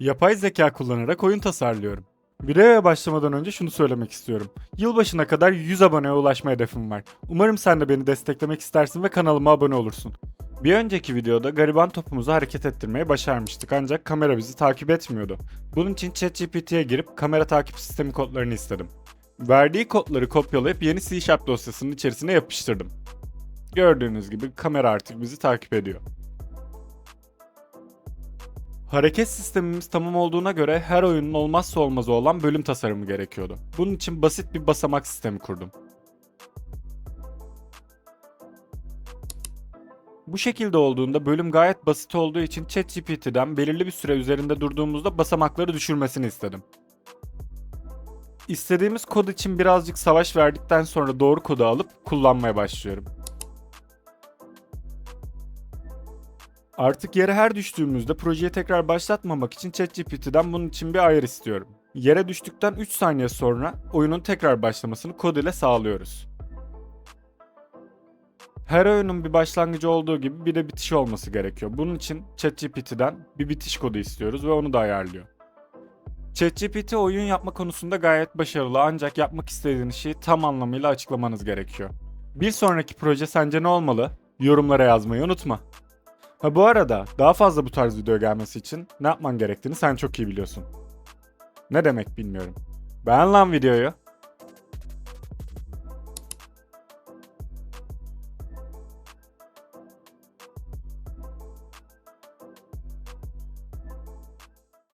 Yapay zeka kullanarak oyun tasarlıyorum. Videoya başlamadan önce şunu söylemek istiyorum. Yılbaşına kadar 100 aboneye ulaşma hedefim var. Umarım sen de beni desteklemek istersin ve kanalıma abone olursun. Bir önceki videoda gariban topumuzu hareket ettirmeyi başarmıştık ancak kamera bizi takip etmiyordu. Bunun için ChatGPT'ye girip kamera takip sistemi kodlarını istedim. Verdiği kodları kopyalayıp yeni C dosyasının içerisine yapıştırdım. Gördüğünüz gibi kamera artık bizi takip ediyor. Hareket sistemimiz tamam olduğuna göre her oyunun olmazsa olmazı olan bölüm tasarımı gerekiyordu. Bunun için basit bir basamak sistemi kurdum. Bu şekilde olduğunda bölüm gayet basit olduğu için ChatGPT'den belirli bir süre üzerinde durduğumuzda basamakları düşürmesini istedim. İstediğimiz kod için birazcık savaş verdikten sonra doğru kodu alıp kullanmaya başlıyorum. Artık yere her düştüğümüzde projeyi tekrar başlatmamak için ChatGPT'den bunun için bir ayar istiyorum. Yere düştükten 3 saniye sonra oyunun tekrar başlamasını kod ile sağlıyoruz. Her oyunun bir başlangıcı olduğu gibi bir de bitişi olması gerekiyor. Bunun için ChatGPT'den bir bitiş kodu istiyoruz ve onu da ayarlıyor. ChatGPT oyun yapma konusunda gayet başarılı ancak yapmak istediğiniz şeyi tam anlamıyla açıklamanız gerekiyor. Bir sonraki proje sence ne olmalı? Yorumlara yazmayı unutma. Ha bu arada daha fazla bu tarz video gelmesi için ne yapman gerektiğini sen çok iyi biliyorsun. Ne demek bilmiyorum. Beğen lan videoyu.